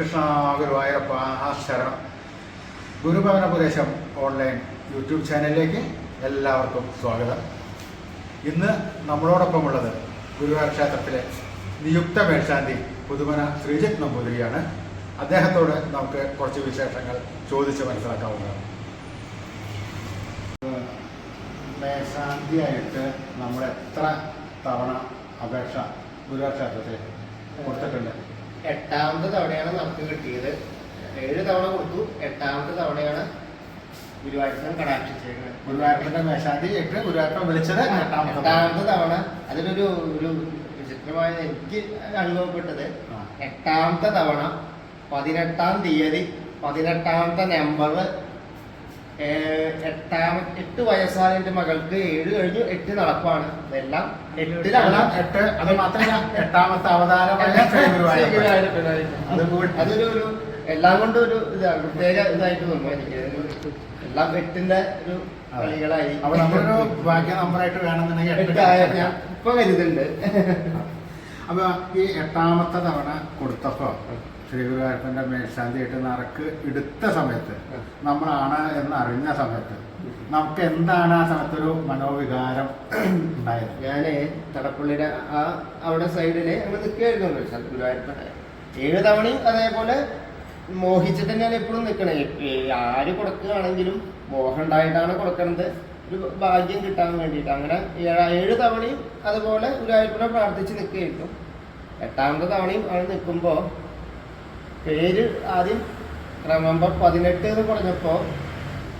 കൃഷ്ണ ഗുരുവായൂരപ്പ ശരണം ഗുരുഭവനപുരേശം online YouTube ചാനലിലേക്ക് എല്ലാവർക്കും സ്വാഗതം. ഇന്ന് നമ്മളോടൊപ്പം ഉള്ളത് ഗുരുവായൂർ ക്ഷേത്രത്തിലെ നിയുക്ത മേൽശാന്തി പുതുമന ശ്രീജിത് നമ്പൂതിരിയാണ്. അദ്ദേഹത്തോട് നമുക്ക് കുറച്ച് വിശേഷങ്ങൾ ചോദിച്ച് മനസ്സിലാക്കാവുന്നതാണ്. മേൽശാന്തിയായിട്ട് നമ്മൾ എത്ര തവണ അപേക്ഷ ഗുരുവായൂർ ക്ഷേത്രത്തിൽ കൊടുത്തിട്ടുണ്ട്? എട്ടാമത്തെ തവണയാണ് നമുക്ക് കിട്ടിയത് ഏഴ് തവണ കൊടുത്തു എട്ടാമത്തെ തവണയാണ് ഗുരുവായൂരപ്പനെ കടാക്ഷിച്ചേക്കുന്നത് ഗുരുവായൂരപ്പന്റെ മേശാന്തി എട്ട് ഗുരുവായൂരപ്പൻ വിളിച്ചത് എട്ടാമത്തെ തവണ. അതിനൊരു അതിലൊരു ഒരു വിചിത്രമായ എനിക്ക് അനുഭവപ്പെട്ടത്. എട്ടാമത്തെ തവണ പതിനെട്ടാം തീയതി പതിനെട്ടാമത്തെ നമ്പർ എട്ടാമ എട്ട് വയസ്സായ എന്റെ മകൾക്ക് ഏഴ് കഴിഞ്ഞു എട്ട് നടപ്പാണ് ഇതെല്ലാം എട്ടിലാണ്. എട്ട് അത് മാത്രമല്ല എട്ടാമത്തെ അവതാരമായ അതൊരു ഒരു എല്ലാം കൊണ്ടും ഒരു ഇതാണ് പ്രത്യേക ഇതായിട്ട് തോന്നുന്നു എനിക്ക്. എല്ലാം എട്ടിന്റെ ഒരു കളികളായി. അപ്പൊ നമ്മളൊരു ഭാഗ്യ നമ്പറായിട്ട് വേണമെന്നുണ്ടെങ്കിൽ എട്ട് ഞാൻ ഇപ്പൊ കരുതുന്നുണ്ട്. അപ്പൊ ഈ എട്ടാമത്തെ തവണ കൊടുത്തപ്പോ ശ്രീ ഗുരുവായൂരപ്പന്റെ മേൽശാന്തിയായിട്ട് നറക്ക് എടുത്ത സമയത്ത് നമ്മളാണ് എന്ന് അറിഞ്ഞ സമയത്ത് നമുക്ക് എന്താണ് ആ സമയത്ത് ഒരു മനോവികാരം ഉണ്ടായത്? ഞാൻ തടപ്പള്ളിയുടെ ആ അവിടെ സൈഡിൽ ഞങ്ങൾ നിൽക്കുകയായിരുന്നു ഗുരുവായൂരപ്പൻ ഏഴ് തവണയും അതേപോലെ മോഹിച്ചിട്ട് ഞാൻ എപ്പോഴും നിൽക്കണേ. ആര് കൊടുക്കുകയാണെങ്കിലും മോഹം ഉണ്ടായിട്ടാണ് കൊടുക്കണത്. ഒരു ഭാഗ്യം കിട്ടാൻ വേണ്ടിയിട്ട്. അങ്ങനെ ഏഴ് ഏഴ് തവണയും അതുപോലെ ഗുരുവായൂരപ്പനെ പ്രാർത്ഥിച്ച് നിൽക്കുകയായിരുന്നു. എട്ടാമത്തെ തവണയും അവിടെ നിൽക്കുമ്പോൾ പേര് ആദ്യം നവംബർ പതിനെട്ട് എന്ന് പറഞ്ഞപ്പോൾ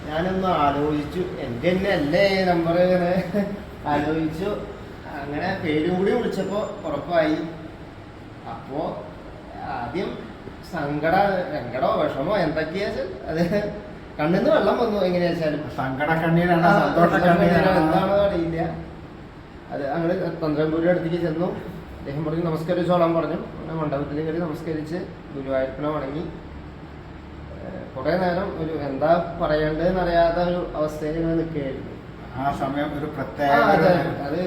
ഞാനൊന്ന് ആലോചിച്ചു എന്റെ തന്നെ അല്ലേ നമ്പർ ആലോചിച്ചു അങ്ങനെ പേരും കൂടി വിളിച്ചപ്പോൾ ഉറപ്പായി. അപ്പോൾ ആദ്യം സങ്കട സങ്കടോ വിഷമോ എന്തൊക്കെയാ അത് കണ്ണിന്ന് വെള്ളം വന്നു എങ്ങനെയാ വെച്ചാലും. സങ്കട കണ്ണീരാണ് സന്തോഷ കണ്ണീരാണ് എന്താണോ അറിയില്ല. അത് അങ്ങനെ തന്ത്രംപൂരി അടുത്തേക്ക് ചെന്നു. അദ്ദേഹം പറഞ്ഞു നമസ്കരിച്ചോളാൻ പറഞ്ഞു. അങ്ങനെ മണ്ഡപത്തിൽ കയറി നമസ്കരിച്ച് ഗുരുവായൂരപ്പനെ വണങ്ങി. കുറെ നേരം ഒരു എന്താ പറയേണ്ടതെന്ന് അറിയാത്ത ഒരു അവസ്ഥയിൽ ഇങ്ങനെ നിൽക്കുകയായിരുന്നു. ആ സമയം ഒരു പ്രത്യേക അതെ. അത്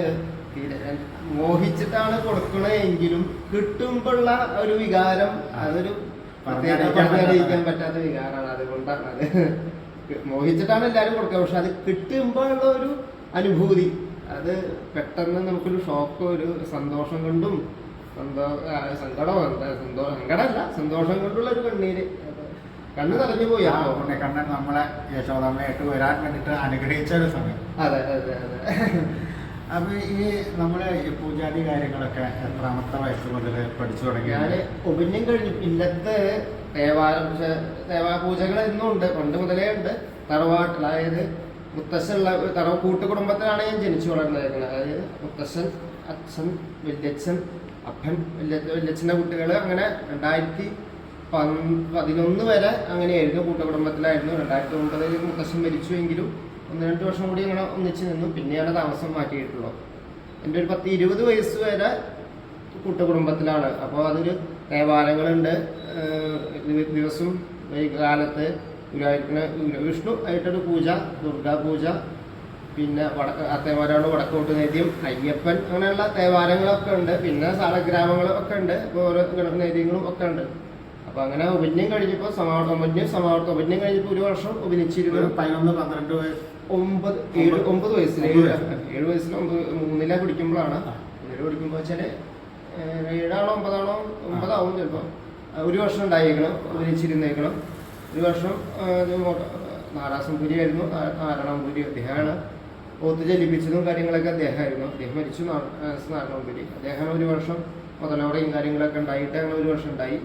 മോഹിച്ചിട്ടാണ് കൊടുക്കണെങ്കിലും കിട്ടുമ്പോഴുള്ള ഒരു വികാരം അതൊരു പറഞ്ഞറിയിക്കാൻ പറ്റാത്ത വികാരമാണ്. അതുകൊണ്ടാണ് അത്. മോഹിച്ചിട്ടാണ് എല്ലാവരും കൊടുക്കുക. പക്ഷെ അത് കിട്ടുമ്പോഴുള്ള ഒരു അനുഭൂതി അത് പെട്ടെന്ന് നമുക്കൊരു ഷോക്ക് ഒരു സന്തോഷം കൊണ്ടും സന്തോ ആ, സങ്കടമോ? എന്താ സന്തോ സങ്കടമല്ല സന്തോഷം കൊണ്ടുള്ള ഒരു കണ്ണീര്. കണ്ണ് തടഞ്ഞു പോയി. ആ അപ്പോ ഉണ്ണിക്കണ്ണൻ നമ്മളെ യശോദമ്മയായിട്ട് വരാൻ വേണ്ടിട്ട് അനുഗ്രഹിച്ച ഒരു സമയം. അതെ അതെ അതെ. അപ്പൊ ഈ നമ്മളെ പൂജാതി കാര്യങ്ങളൊക്കെ എത്രാമത്തെ വയസ്സ് മുതൽ പഠിച്ചു തുടങ്ങി ഞാൻ ഉപന്യം കഴിഞ്ഞു. ഇല്ലത്തെ ദേവാല ദേവാ പൂജകൾ എന്നും ഉണ്ട് പണ്ട് മുതലേ ഉണ്ട്. തറവാട്ടിൽ അതായത് മുത്തശ്ശനുള്ള തറവ് കൂട്ടുകുടുംബത്തിലാണ് ഞാൻ ജനിച്ചു വളർന്നിരിക്കുന്നത് അതായത് മുത്തശ്ശൻ അച്ഛൻ വല്യച്ഛൻ അപ്പൻ വല്യ വല്യച്ഛന്റെ കുട്ടികൾ അങ്ങനെ രണ്ടായിരത്തി പതിനൊന്ന് വരെ അങ്ങനെയായിരുന്നു കൂട്ടുകുടുംബത്തിലായിരുന്നു. രണ്ടായിരത്തി ഒമ്പതിൽ മുത്തശ്ശൻ മരിച്ചുവെങ്കിലും ഒന്ന് രണ്ട് വർഷം കൂടി ഇങ്ങനെ ഒന്നിച്ച് നിന്നു. പിന്നെയാണ് താമസം മാറ്റിയിട്ടുള്ളത്. എന്റെ ഒരു പത്ത് ഇരുപത് വയസ്സ് വരെ കൂട്ടുകുടുംബത്തിലാണ്. അപ്പോൾ അതൊരു ദേവാലയങ്ങളുണ്ട് ദിവസവും ദിവ- ദിവസം വൈകാലത്ത് ഗുരുവായൂരപ്പന് ഗുരു- വിഷ്ണു ആയിട്ടൊരു പൂജ ദുർഗാ പൂജ പിന്നെ വടക്ക് അത്തേമാരാണ് വടക്കോട്ട് നേദ്യം അയ്യപ്പൻ അങ്ങനെയുള്ള ദേവാലയങ്ങളൊക്കെ ഉണ്ട്. പിന്നെ സാലഗ്രാമങ്ങളും ഒക്കെ ഉണ്ട്. അപ്പോൾ ഓരോ ഗണപതി നേദ്യങ്ങളും ഒക്കെ ഉണ്ട്. അപ്പൊ അങ്ങനെ ഉപന്യം കഴിഞ്ഞപ്പോൾ സമാവർത്തം ഉപന്യം സമാവർത്തം ഉപന്യം കഴിഞ്ഞപ്പോൾ ഒരു വർഷം ഉപനിച്ചിരുന്നു. പതിനൊന്ന് പന്ത്രണ്ട് വയസ്സ്. ഒമ്പത് ഏഴ് ഒമ്പത്. വയസ്സിൽ ഒമ്പത് ഏഴ് വയസ്സ്. ഏഴ് വയസ്സിൽ ഒമ്പത് മൂന്നില പിടിക്കുമ്പോഴാണ്. ഏഴ് മൂന്നില പിടിക്കുമ്പോൾ വെച്ചാൽ ഏഴാണോ ഒമ്പതാണോ ഒമ്പതാവും ചിലപ്പോൾ ഒരു വർഷം ഉണ്ടായേക്കണം ഉപരിച്ചിരുന്നേക്കണം ഒരു വർഷം നാരാസംപുരി ആയിരുന്നു. നാരായണപുരി അദ്ദേഹമാണ് ഓത്ത് ജലിപ്പിച്ചതും കാര്യങ്ങളൊക്കെ അദ്ദേഹമായിരുന്നു. അദ്ദേഹം മരിച്ചു നാരായണപുരി അദ്ദേഹം ഒരു വർഷം മുതലോടെയും കാര്യങ്ങളൊക്കെ ഉണ്ടായിട്ട് അങ്ങനെ ഒരു വർഷം ഉണ്ടായി.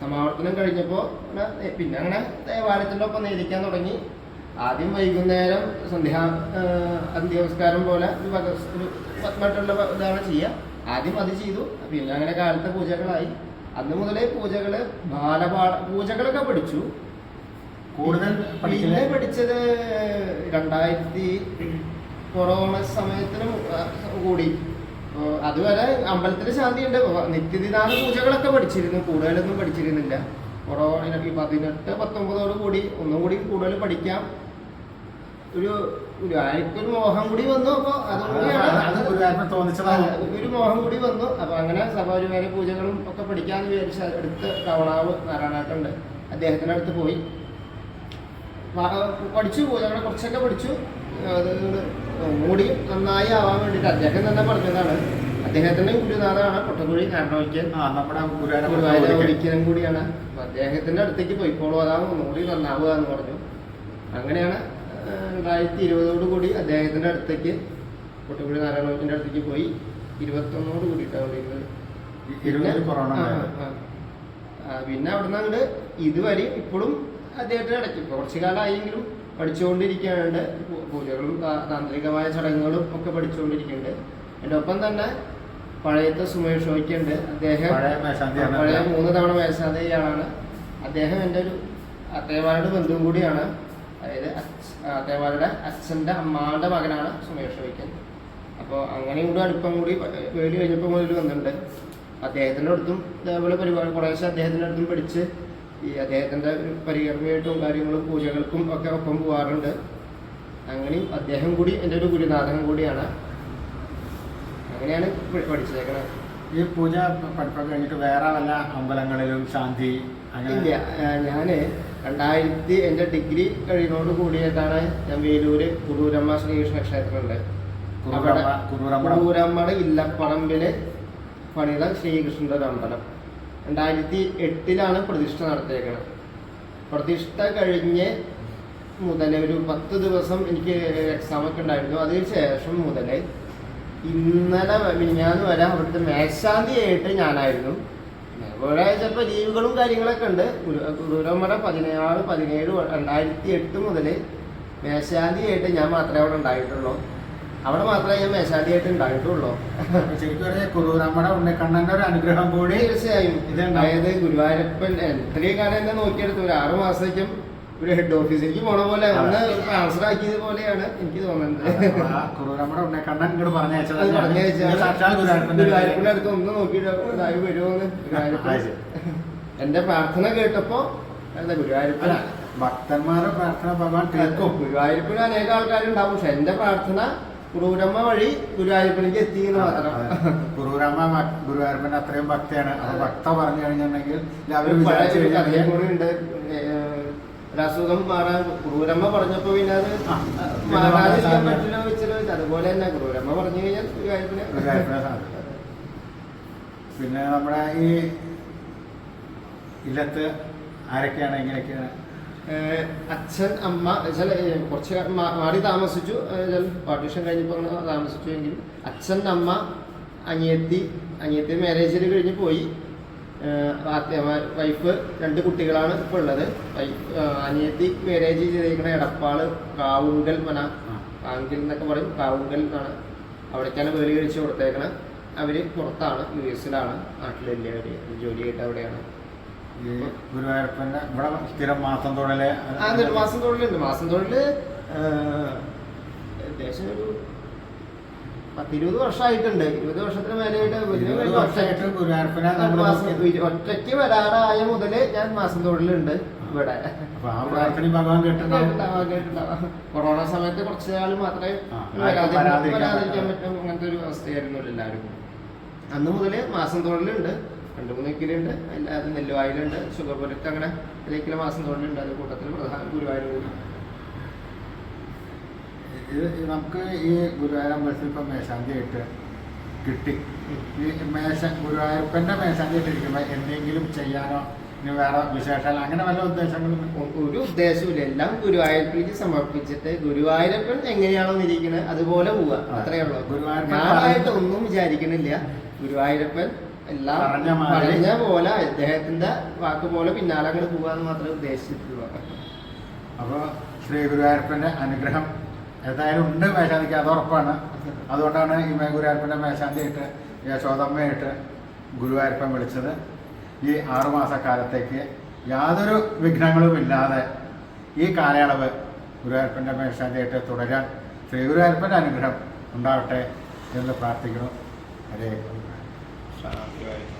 സമാവർത്തനം കഴിഞ്ഞപ്പോൾ പിന്നെ അങ്ങനെ ദേവാലയത്തിന്റെ ഒപ്പം നേരിക്കാൻ തുടങ്ങി. ആദ്യം വൈകുന്നേരം സന്ധ്യാ അന്ത്യനമസ്കാരം പോലെ ഒരു മറ്റുള്ള ഇതാണ് ചെയ്യുക. ആദ്യം അത് ചെയ്തു. പിന്നെ അങ്ങനെ കാലത്തെ പൂജകളായി. അന്ന് മുതലേ പൂജകൾ ബാലപാഠ പൂജകളൊക്കെ പഠിച്ചു. കൂടുതൽ പിന്നെ പഠിച്ചത് രണ്ടായിരത്തി കൊറോണ സമയത്തിനും കൂടി. അതുവരെ അമ്പലത്തിൽ ശാന്തി ഉണ്ട് നിത്യനിദാന പൂജകളൊക്കെ പഠിച്ചിരുന്നു. കൂടുതലൊന്നും പഠിച്ചിരുന്നില്ല. കൊറോണ പതിനെട്ട് പത്തൊമ്പതോട് കൂടി ഒന്നും കൂടി കൂടുതൽ പഠിക്കാം. ഒരു ഒരു ആയിരത്തൊരു മോഹം കൂടി വന്നു. അപ്പൊ അതും അത് കൂടിയാണ് അത് ഗുരുവായൂരപ്പൻ തോന്നിച്ചതാണ്. അതെ, ഒരു മോഹം കൂടി വന്നു. അപ്പൊ അങ്ങനെ സഭാപരിമാര പൂജകളും ഒക്കെ പഠിക്കാന്ന് വിചാരിച്ച അടുത്ത് കവളാവ് നാരായണാട്ടുണ്ട് അദ്ദേഹത്തിന്റെ അടുത്ത് പോയി. പഠിച്ചു പൂജകളെ കുറച്ചൊക്കെ പഠിച്ചു. അത് മൂടി നന്നായി ആവാൻ വേണ്ടിയിട്ട് അദ്ദേഹം തന്നെ പറഞ്ഞതാണ്. അദ്ദേഹത്തിന്റെ ഗുരുനാഥാണ് പൊട്ടക്കുഴി കാരണവയ്ക്ക്. നമ്മുടെ കൂടിയാണ്. അപ്പൊ അദ്ദേഹത്തിന്റെ അടുത്തേക്ക് പോയിക്കോളൂ. അതാവും മൂടി നന്നാവുക എന്ന് പറഞ്ഞു. അങ്ങനെയാണ് രണ്ടായിരത്തി ഇരുപതോട് കൂടി അദ്ദേഹത്തിന്റെ അടുത്തേക്ക് പൊട്ടക്കുഴി നാരായണവിന്റെ അടുത്തേക്ക് പോയി. ഇരുപത്തൊന്നോട് കൂടിയിട്ടാണ് പിന്നെ അവിടുന്ന് അങ്ങോട്ട് ഇതുവരെ ഇപ്പോഴും അദ്ദേഹത്തിന് ഇടയ്ക്ക് കുറച്ച് കാലമായെങ്കിലും പഠിച്ചുകൊണ്ടിരിക്കുന്നുണ്ട് പൂ- പൂജകളും താന്ത്രികമായ ചടങ്ങുകളും ഒക്കെ പഠിച്ചുകൊണ്ടിരിക്കുന്നുണ്ട്. എന്റെ ഒപ്പം തന്നെ പഴയത്തെ സുമേഷ് ഷോയ്ക്കുണ്ട് അദ്ദേഹം പഴയ മേശാന്തിയാണ്. മൂന്ന് തവണ മേശാന്തി അദ്ദേഹം എന്റെ ഒരു അത്തേവാരുടെ ബന്ധുവും കൂടിയാണ്. അതായത് അത്തേവാരുടെ അച്ഛന്റെ അമ്മാളുടെ മകനാണ് സുമേഷ് ഷോയ്ക്കൻ അപ്പോൾ അങ്ങനെ കൂടി അടുപ്പം കൂടി വേലി കഴിഞ്ഞപ്പോൾ മുതൽ വന്നിട്ടുണ്ട് അദ്ദേഹത്തിന്റെ അടുത്തും ഇതേപോലെ പരിപാടി കുറേശ്ശെ അദ്ദേഹത്തിന്റെ അടുത്തും പഠിച്ച് ഈ അദ്ദേഹത്തിന്റെ ഒരു പരികർമ്മയായിട്ടും കാര്യങ്ങളും പൂജകൾക്കും ഒക്കെ ഒപ്പം പോകാറുണ്ട് അങ്ങനെയും അദ്ദേഹം കൂടി എന്റെ ഒരു ഗുരുനാഥൻ കൂടിയാണ്. അങ്ങനെയാണ് പഠിച്ചേക്കണത്. ഈ പൂജ പഠിപ്പൊക്കെ കഴിഞ്ഞിട്ട് വേറെ വല്ല അമ്പലങ്ങളിലും ശാന്തി ഇല്ല ഞാൻ രണ്ടായിരത്തി എന്റെ ഡിഗ്രി കഴിയുന്നതോട് കൂടിയിട്ടാണ് ഞാൻ വേലൂര് കുറൂരമ്മ ശ്രീകൃഷ്ണ ക്ഷേത്രമുണ്ട്. കുറൂരമ്മയുടെ ഇല്ലപ്പറമ്പിൽ പണിത ശ്രീകൃഷ്ണന്റെ ഒരു അമ്പലം. രണ്ടായിരത്തി എട്ടിലാണ് പ്രതിഷ്ഠ നടത്തിയേക്കുന്നത് പ്രതിഷ്ഠ കഴിഞ്ഞ് മുതൽ ഒരു പത്ത് ദിവസം എനിക്ക് എക്സാം ഒക്കെ ഉണ്ടായിരുന്നു. അതിന് ശേഷം മുതൽ ഇന്നലെ മിനിഞ്ഞാന്ന് വരെ അവിടുത്തെ മേശാന്തിയായിട്ട് ഞാനായിരുന്നു. ഇവിടെ ചിലപ്പോൾ ലീവുകളും കാര്യങ്ങളൊക്കെ ഉണ്ട്. ഗുരുവമ്മയുടെ പതിനേഴ് പതിനേഴ് രണ്ടായിരത്തി എട്ട് മുതൽ മേശാന്തിയായിട്ട് ഞാൻ മാത്രമേ അവിടെ ഉണ്ടായിട്ടുള്ളൂ. അവിടെ മാത്രമേ ഞാൻ മേശാന്തിയായിട്ട് ഉണ്ടായിട്ടുള്ളൂ. ശരിക്കും പറഞ്ഞാൽ കുറൂരമ്മയുടെ ഉണ്ണിക്കണ്ണന്റെ ഒരു അനുഗ്രഹം കൂടി തീർച്ചയായും. ഇതുണ്ടായത് ഗുരുവായൂരപ്പൻ ഇത്രയും കാലം എന്നെ നോക്കിയെടുത്തു. ഒരു ആറു മാസത്തേക്കും ഒരു ഹെഡ് ഓഫീസിലേക്ക് പോണ പോലെ ഒന്ന് ട്രാൻസ്ഫർ ആക്കിയത് പോലെയാണ് എനിക്ക് തോന്നുന്നത്. ഉണ്ണിക്കണ്ണൻ ഇങ്ങോട്ട് പറഞ്ഞയച്ചത്. ഗുരുവായൂരപ്പന്റെ അടുത്ത് ഒന്ന് നോക്കിയിട്ട് ഇതായി വരുമോന്ന് ഗുരുവായൂരപ്പൻ. എന്റെ പ്രാർത്ഥന കേട്ടപ്പോ എന്താ ഗുരുവായൂരപ്പൻ. ഭക്തന്മാരുടെ പ്രാർത്ഥന ഭഗവാൻ കേൾക്കും. ഗുരുവായൂരപ്പന് അനേക ആൾക്കാരുണ്ടാവും പക്ഷെ എന്റെ പ്രാർത്ഥന കുറൂരമ്മ വഴി ഗുരുവായൂരപ്പനിക്ക് എത്തി എന്ന് മാത്രം. കുറൂരമ്മ ഗുരുവായൂരപ്പന്റെ അത്രയും ഭക്തിയാണ്. അപ്പൊ ഭക്ത പറഞ്ഞു കഴിഞ്ഞിട്ടുണ്ടെങ്കിൽ പഴയ വിചാരിച്ചു കഴിഞ്ഞാൽ കൂടി ഉണ്ട്. ഏഹ് ഒരു അസുഖം മാറാൻ ക്രൂരമ്മ പറഞ്ഞപ്പോ പിന്നെ അത്. മാറാതിരിക്കാൻ പറ്റില്ല വെച്ചിട്ട് അതുപോലെ തന്നെ ക്രൂരമ്മ പറഞ്ഞു കഴിഞ്ഞാൽ പിന്നെ നമ്മുടെ ഈ ഇല്ലത്ത് ആരൊക്കെയാണ് എങ്ങനെയൊക്കെയാണ്? അച്ഛൻ അമ്മ ചില കുറച്ച് മാറി താമസിച്ചു. പാർട്ടീഷൻ കഴിഞ്ഞപ്പോൾ അങ്ങനെ താമസിച്ചു എങ്കിൽ അച്ഛൻ അമ്മ അനിയത്തി അനിയത്തി മാരേജിൽ കഴിഞ്ഞ് പോയി. വൈഫ് രണ്ട് കുട്ടികളാണ് ഇപ്പോൾ ഉള്ളത്. വൈഫ് അനിയത്തി മാരേജ് ചെയ്തിരിക്കുന്ന എടപ്പാൾ കാവുങ്കൽ മന കാങ്കിൽ കാവുങ്കൽ എന്നൊക്കെ പറയും. കാവുങ്കൽ എന്നാണ് അവിടേക്കാണ് വേലി കഴിച്ച് കൊടുത്തേക്കണത് അവർ പുറത്താണ് യു എസിലാണ്. നാട്ടിലില്ല ജോലി ചെയ്തിട്ട് അവിടെയാണ്. ഈ ഗുരുവായൂരപ്പന്റെ ഇവിടെ സ്ഥിരം മാസം തൊഴിൽ ആ മാസം തൊഴിലുണ്ട് മാസം തൊഴിൽ ആ, ഏകദേശം ഒരു പത്തിരുപത് വർഷമായിട്ടുണ്ട് ഇരുപത് വർഷത്തിന് മേലെയായിട്ട് ഒറ്റയ്ക്ക് വരാറായ മുതൽ ഞാൻ മാസം തൊഴിലുണ്ട് ഇവിടെ. കൊറോണ സമയത്ത് കുറച്ച് നാൾ മാത്രമേ വരാതിരിക്കാൻ. പറ്റും. അങ്ങനത്തെ ഒരു അവസ്ഥയായിരുന്നു എല്ലാവരും. അന്ന് മുതൽ മാസം തൊഴിലുണ്ട് രണ്ട് മൂന്ന് കിലുണ്ട് അല്ലാതെ നെല്ലുവായിലുണ്ട്. ഷുഗർ പ്രൊഡക്റ്റ് അങ്ങനെ ഇതിലേക്കുള്ള മാസം തോന്നുന്നുണ്ട്. അത് കൂട്ടത്തിൽ പ്രധാന ഗുരുവായൂർ ഇത് നമുക്ക് ഈ ഗുരുവായൂർ അമ്പലത്തിൽ മേശാന്തി മേശാന്തിയായിട്ട് കിട്ടി. ഈ മേശ ഗുരുവായൂർപ്പന്റെ മേശാന്തിയായിട്ട് ഇരിക്കുമ്പോ എന്തെങ്കിലും ചെയ്യാനോ ഇനി വേറെ വിശേഷം അങ്ങനെ വല്ല ഉദ്ദേശങ്ങളും ഒരു ഒരു ഉദ്ദേശമില്ല എല്ലാം ഗുരുവായൂരപ്പനിക്ക് സമർപ്പിച്ചിട്ട് ഗുരുവായൂരപ്പൻ എങ്ങനെയാണോ ഇരിക്കുന്നത് അതുപോലെ പോവുക. അത്രയേ ഉള്ളൂ. ഗുരുവായൂരപ്പൻ ആയിട്ട് ഒന്നും വിചാരിക്കണില്ല. ഗുരുവായൂരപ്പൻ എല്ലാം പറഞ്ഞ പോലെ അദ്ദേഹത്തിന്റെ വാക്ക് പോലെ പിന്നാലെ അങ്ങോട്ട് പോവാന്ന് മാത്രമേ ഉദ്ദേശിച്ചിട്ടുള്ളൂ. അപ്പോൾ ശ്രീ ഗുരുവായൂരപ്പന്റെ അനുഗ്രഹം ഏതായാലും ഉണ്ട് മേശാന്തിക്ക് അത് ഉറപ്പാണ്. അതുകൊണ്ടാണ് ഈ ഗുരുവായൂരപ്പന്റെ മേശാന്തിയായിട്ട് യശോദമ്മയായിട്ട് ഗുരുവായൂരപ്പൻ വിളിച്ചത്. ഈ ആറുമാസ കാലത്തേക്ക് യാതൊരു വിഘ്നങ്ങളും ഇല്ലാതെ ഈ കാലയളവ് ഗുരുവായൂരപ്പന്റെ മേശാന്തിയായിട്ട് തുടരാൻ ശ്രീ ഗുരുവായൂരപ്പന്റെ അനുഗ്രഹം ഉണ്ടാവട്ടെ എന്ന് പ്രാർത്ഥിക്കുന്നു. ഹരേ Sounds good.